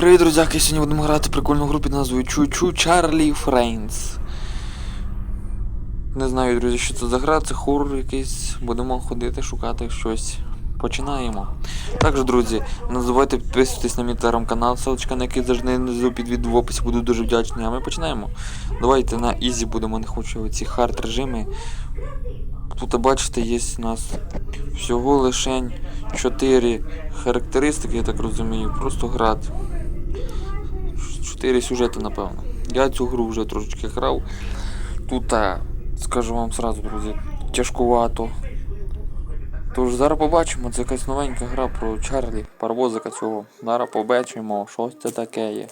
Привіт, друзяки! Сьогодні будемо грати прикольну гру під назвою Чучу Чарлі Фрейнс. Не знаю, друзі, що це за гра, це хоррор якийсь. Будемо ходити, шукати щось. Починаємо. Також, друзі, не забувайте підписуватись на мій телеграм-канал, ссылочка на який завжди внизу під відео в описі, буду дуже вдячний. А ми починаємо. Давайте на Ізі будемо, не хочу ці хард режими. Тут, бачите, є у нас всього лишень 4 характеристики, я так розумію, просто град. 4 сюжети, напевно. Я цю гру вже трошечки грав. Тут, е, скажу вам зразу, друзі, тяжкувато. Тож зараз побачимо, це якась новенька гра про Чарлі, парвозика цього. Зараз побачимо, що це таке є.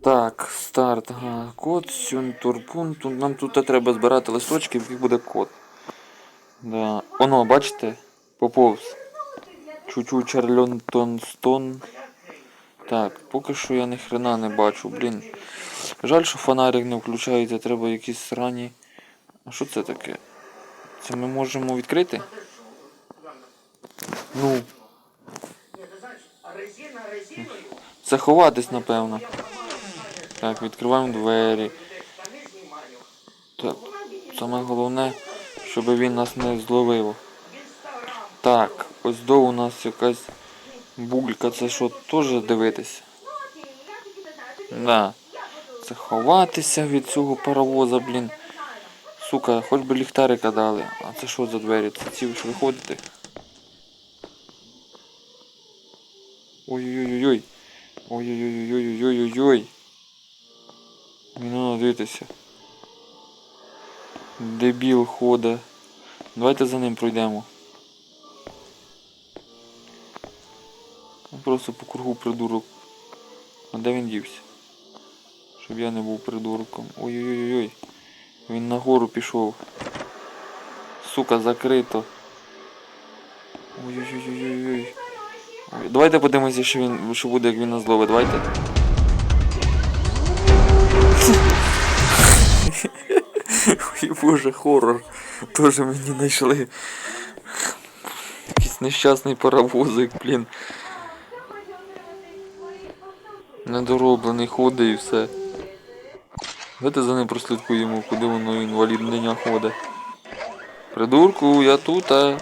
Так, старт. ага, Код, сюнтурпун. Нам тут е, треба збирати листочки, в яких буде код. Да. Оно, бачите? Поповз. Чучу Чарльонтонстон. Так, поки що я ні хрена не бачу, блін. Жаль, що фонарик не включається, треба якісь ранні. А що це таке? Це ми можемо відкрити? Ну. Це ховатись, напевно. Так, відкриваємо двері. Так, саме головне, щоб він нас не зловив. Так, ось до у нас якась булька, це що, теж дивитися? Да. Це ховатися від цього паровоза, блін. Сука, хоч би ліхтарика дали. А це що за двері? Це ці ж виходите? Ой-ой-ой-ой. Ой-ой-ой-ой-ой-ой-ой. Не надо дивитися. Дебіл хода. Давайте за ним пройдемо. Просто по кругу придурок. А де він дівся? Щоб я не був придурком. Ой-ой-ой-ой. Він нагору пішов. Сука, закрито. Ой-ой-ой-ой-ой. Ой, Давайте подивимося, що він що буде, як він нас зловить. Давайте. Ой, боже, хоррор. Тоже мені знайшли. Якийсь нещасний паровозик, блін. Недороблений ходить і все. Давайте за ним прослідкуємо, куди воно інваліднення ходить. Придурку, я тут, а.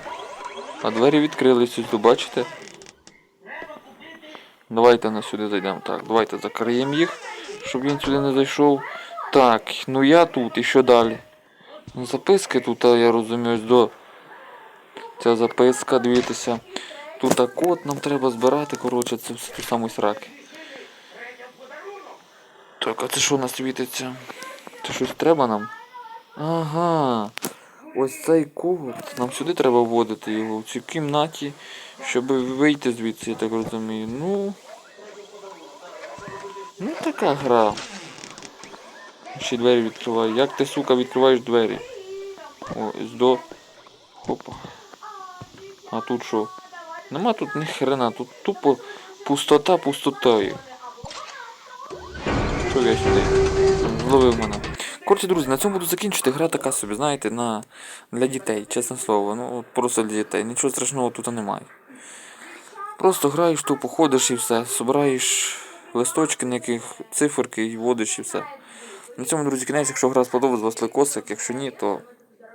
А двері відкрились, ось, бачите? Давайте на сюди зайдемо. Так, давайте закриємо їх, щоб він сюди не зайшов. Так, ну я тут і що далі? Ну, Записки тут, я розумію, до. Ця записка, дивіться. Тут код нам треба збирати, коротше, це все ті самі сраки. Так, а це що у нас світиться? Це щось треба нам? Ага. Ось цей код. Нам сюди треба вводити його, в цій кімнаті, щоб вийти звідси, я так розумію. Ну. Ну така гра. Ще двері відкриваю. Як ти, сука, відкриваєш двері? О, ось до. Хопа. А тут що? Нема тут ні хрена, тут тупо пустота пустотою. Що я сюди? Зловив мене. Коротше, друзі, на цьому буду закінчити. Гра така собі, знаєте, на... для дітей, чесне слово. Ну, просто для дітей. Нічого страшного тут немає. Просто граєш, тупо ходиш і все. Собираєш листочки, на яких циферки і вводиш і все. На цьому, друзі, кінець, якщо гра сподобалась, вас лайкосик, якщо ні, то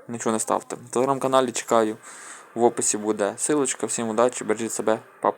нічого не ставте. В телеграм-каналі чекаю. В описі буде силочка. Всім удачі, бережіть себе, па-па.